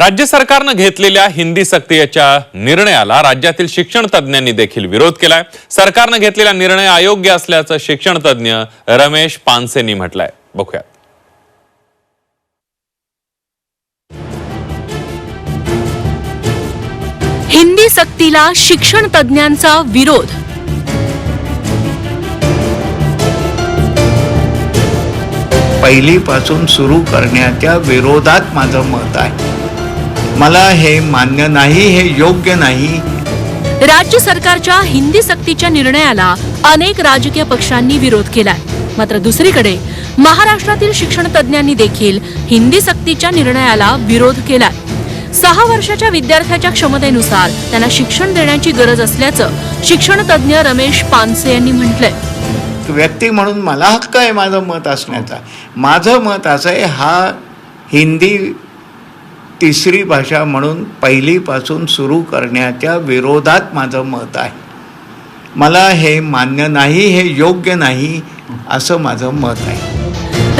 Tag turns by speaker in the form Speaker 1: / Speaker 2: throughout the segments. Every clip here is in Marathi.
Speaker 1: राज्य सरकारनं घेतलेल्या हिंदी सक्तीच्या निर्णयाला राज्यातील शिक्षण तज्ज्ञांनी देखील विरोध केलाय. सरकारनं घेतलेला निर्णय अयोग्य असल्याचं शिक्षण तज्ज्ञ रमेश पानसेंनी म्हटलंय. बघूयात.
Speaker 2: हिंदी सक्तीला शिक्षण तज्ज्ञांचा विरोध.
Speaker 3: पहिलीपासून सुरू करण्याच्या विरोधात माझं मत आहे. मला हे मान्य नाही हे योग्य नाही.
Speaker 2: राज्य सरकारच्या हिंदी सक्तीच्या निर्णयाला अनेक राजकीय पक्षांनी विरोध केलाय. मात्र दुसरीकडे महाराष्ट्रातील शिक्षण तज्ज्ञांनी देखील हिंदी सक्तीच्या निर्णयाला विरोध केलाय. सहा वर्षाच्या विद्यार्थ्याच्या क्षमतेनुसार त्यांना शिक्षण देण्याची गरज असल्याचं शिक्षण तज्ज्ञ रमेश पानसे यांनी म्हटलंय.
Speaker 3: व्यक्ती म्हणून मला हक्क आहे माझं मत असण्याचा. माझं मत असं आहे हा हिंदी तिसरी भाषा म्हणून पहिलीपासून सुरू करण्याच्या विरोधात माझं मत आहे. मला हे मान्य नाही हे योग्य नाही असं माझं मत आहे.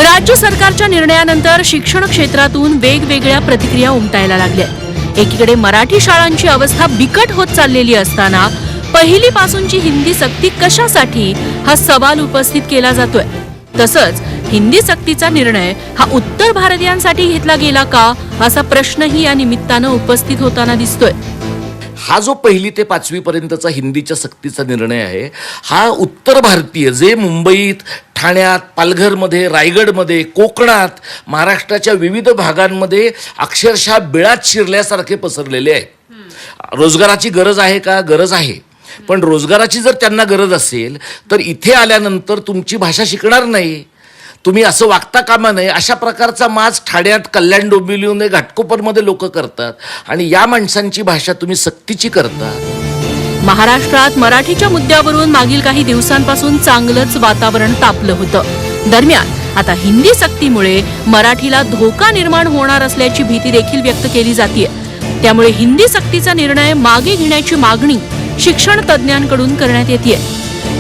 Speaker 2: राज्य सरकारच्या निर्णयानंतर शिक्षण क्षेत्रातून वेगवेगळ्या प्रतिक्रिया उमटायला लागल्या. एकीकडे मराठी शाळांची अवस्था बिकट होत चाललेली असताना पहिलीपासूनची हिंदी सक्ती कशासाठी हा सवाल उपस्थित केला जातोय? तसंच हिंदी सक्तीचा निर्णय हा उत्तर भारतीयांसाठी घेतला गेला का असा प्रश्नही या निमित्तानं उपस्थित होताना दिसतोय.
Speaker 4: हा जो पहिली ते पाचवी पर्यंतचा हिंदीच्या सक्तीचा निर्णय आहे हा उत्तर भारतीय जे मुंबईत ठाण्यात पालघरमध्ये रायगडमध्ये कोकणात महाराष्ट्राच्या विविध भागांमध्ये अक्षरशः बिळात शिरल्यासारखे पसरलेले आहे. रोजगाराची गरज आहे का? गरज आहे. पण रोजगाराची जर त्यांना गरज असेल तर इथे आल्यानंतर तुमची भाषा शिकणार नाही. तुम्ही असं वागता कामा नये. अशा प्रकारचा माज ठाण्यात कल्याण डोंबिवलीहून घाटकोपरमध्ये लोक करतात. आणि या माणसांची भाषा तुम्ही सक्तीची करता.
Speaker 2: महाराष्ट्रात मराठीच्या मुद्द्यावरून मागील काही दिवसांपासून चांगलंच वातावरण तापलं होतं. दरम्यान आता हिंदी सक्तीमुळे मराठीला धोका निर्माण होणार असल्याची भीती देखील व्यक्त केली जाते त्यामुळे हिंदी सक्तीचा निर्णय मागे घेण्याची मागणी शिक्षण तज्ज्ञांकडून करण्यात येते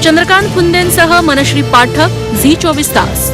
Speaker 2: चंद्रकांत फुंदेंसह मनश्री पाठक झी चोवीस तास.